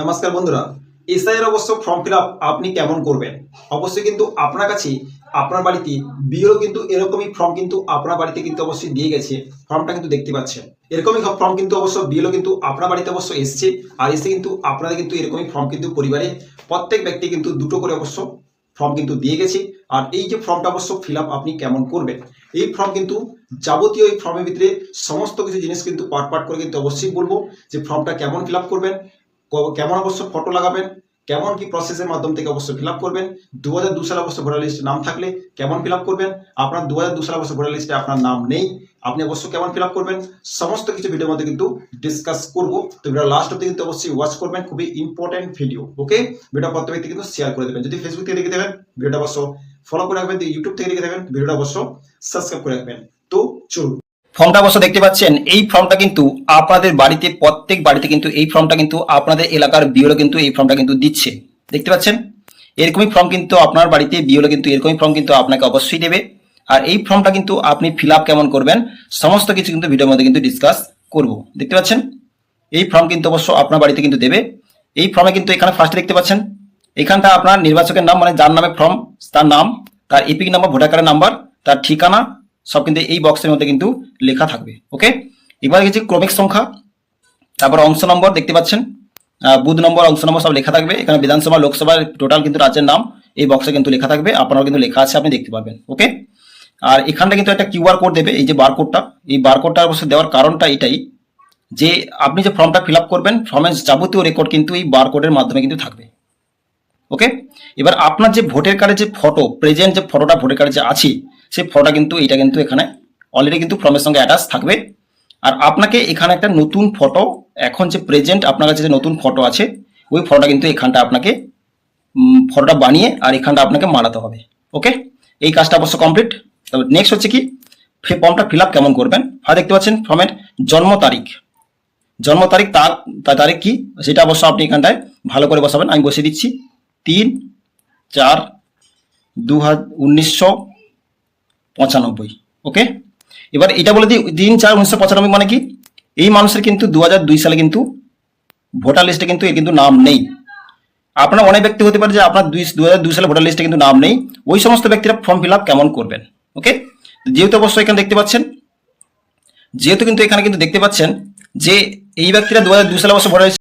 নমস্কার বন্ধুরা এসআইয়ের অবশ্য ফর্ম ফিল আপনি কেমন করবেন? অবশ্যই কিন্তু আপনার কাছে আপনার বাড়িতে বিয়েরও কিন্তু এরকমই ফর্ম কিন্তু আপনার বাড়িতে কিন্তু অবশ্যই দিয়ে গেছে। ফর্মটা কিন্তু দেখতে পাচ্ছেন। এরকমই ফর্ম কিন্তু অবশ্য বিয়েরও কিন্তু আপনার বাড়িতে অবশ্য এসছে আর এসে কিন্তু আপনাদের কিন্তু এরকমই ফর্ম কিন্তু পরিবারে প্রত্যেক ব্যক্তি কিন্তু দুটো করে অবশ্য ফর্ম কিন্তু দিয়ে গেছে। আর এই যে ফর্মটা অবশ্য ফিল আপনি কেমন করবেন? এই ফর্ম কিন্তু যাবতীয় এই ফর্মের ভিতরে সমস্ত কিছু জিনিস কিন্তু পার্ট পাট করে কিন্তু অবশ্যই বলব যে ফর্মটা কেমন ফিল করবেন কেমন অবশ্য ফটো লাগাবেন, কেমন কি প্রসেসের মাধ্যম থেকে অবশ্যই ফিল আপ করবেন দু হাজার দু সালে অবশ্য ভোটার লিস্টে নাম থাকলে কেমন ফিল আপ করবেন, আপনার দু হাজার দু সালে অবশ্য ভোটার লিস্টে আপনার নাম নেই, আপনি অবশ্য কেমন ফিল আপ করবেন, সমস্ত কিছু ভিডিওর মধ্যে কিন্তু ডিসকাস করব। তো ভিডিও লাস্ট অব্দি কিন্তু অবশ্যই ওয়াচ করবেন, খুবই ইম্পর্টেন্ট ভিডিও ওকে ভিডিও প্রত্যেক ব্যক্তি কিন্তু শেয়ার করে দেবেন। যদি ফেসবুক থেকে দেখে দেবেন ভিডিওটা অবশ্য ফলো করে রাখবেন ইউটিউব থেকে দেখে দেবেন ভিডিওটা অবশ্য সাবস্ক্রাইব করে রাখবেন। তো চলুন। ফর্মটা অবশ্য দেখতে পাচ্ছেন, এই ফর্মটা কিন্তু আপনাদের বাড়িতে, প্রত্যেক বাড়িতে কিন্তু এই ফর্মটা কিন্তু আপনাদের এলাকার বিওলো কিন্তু এই ফর্মটা কিন্তু দিচ্ছে। দেখতে পাচ্ছেন? এরকমই ফর্ম কিন্তু আপনার বাড়িতে বিওলো কিন্তু এরকমই ফর্ম কিন্তু আপনাকে অবশ্যই দেবে। আর এই ফর্মটা কিন্তু আপনি ফিল কেমন করবেন, সমস্ত কিছু কিন্তু ভিডিওর মধ্যে কিন্তু ডিসকাস করব। দেখতে পাচ্ছেন? এই ফর্ম কিন্তু অবশ্য আপনার বাড়িতে কিন্তু দেবে। এই ফর্মে কিন্তু এখানে ফার্স্টে দেখতে পাচ্ছেন, এখানটা আপনার নির্বাচকের নাম মানে যার নামে ফর্ম তার নাম, তার এপিক নাম্বার ভোটার কার্ডের নাম্বার তার ঠিকানা সব কিন্তু এই বক্সের মধ্যে কিন্তু লেখা থাকবে ওকে এবার কিছু ক্রমিক সংখ্যা, তারপর অংশ নম্বর দেখতে পাচ্ছেন বুথ নম্বর, অংশ নম্বর সব লেখা থাকবে, এখানে বিধানসভা লোকসভার টোটাল কিন্তু রাজ্যের নাম, এই বক্সে কিন্তু লেখা থাকবে আপনার কিন্তু লেখা আছে, আপনি দেখতে পাবেন ওকে আর এখানটা কিন্তু একটা কিউআর কোড দেবে, এই যে বারকোডটা এই বারকোডটা অবশ্য দেওয়ার কারণটা এটাই যে আপনি যে ফর্মটা ফিল করবেন ফর্মের যাবতীয় রেকর্ড কিন্তু এই বারকোডের মাধ্যমে কিন্তু থাকবে ওকে এবার আপনার যে ভোটের কার্ডের যে ফটো প্রেজেন্ট যে ফটোটা ভোটের কার্ডে যে আছে, সেই ফটোটা কিন্তু এটা কিন্তু এখানে অলরেডি কিন্তু ফর্মের সঙ্গে অ্যাটাচ থাকবে। আর আপনাকে এখানে একটা নতুন ফটো এখন যে প্রেজেন্ট আপনার কাছে যে নতুন ফটো আছে, ওই ফটোটা কিন্তু এখানটা আপনাকে ফটোটা বানিয়ে আর এখানটা আপনাকে মারাতে হবে। ওকে এই কাজটা অবশ্য কমপ্লিট তবে নেক্সট হচ্ছে কি? ফর্মটা ফিল আপ কেমন করবেন? আর দেখতে পাচ্ছেন ফর্মের জন্ম তারিখ। জন্ম তারিখ তার তার তারিখ কি? সেটা অবশ্য আপনি এখানটায় ভালো করে বসাবেন। আমি বসিয়ে দিচ্ছি। তিন, চার, দু উনিশশো পঁচানব্বই, ওকে? এবার এটা বলে দিই, তিন, চার, উনিশশো পঁচানব্বই মানে কি? এই মানুষের কিন্তু দু হাজার দুই সালে কিন্তু ভোটার লিস্টে কিন্তু এর কিন্তু নাম নেই। আপনার অনেক ব্যক্তি হতে পারে যে আপনার দুই দু সালে ভোটার লিস্টে কিন্তু নাম নেই। ওই সমস্ত ব্যক্তিরা ফর্ম ফিল কেমন করবেন, ওকে? যেহেতু অবশ্যই এখানে দেখতে পাচ্ছেন, যেহেতু কিন্তু এখানে কিন্তু দেখতে পাচ্ছেন যে এই ব্যক্তিরা দু হাজার দুই সালে অবশ্য ভোটার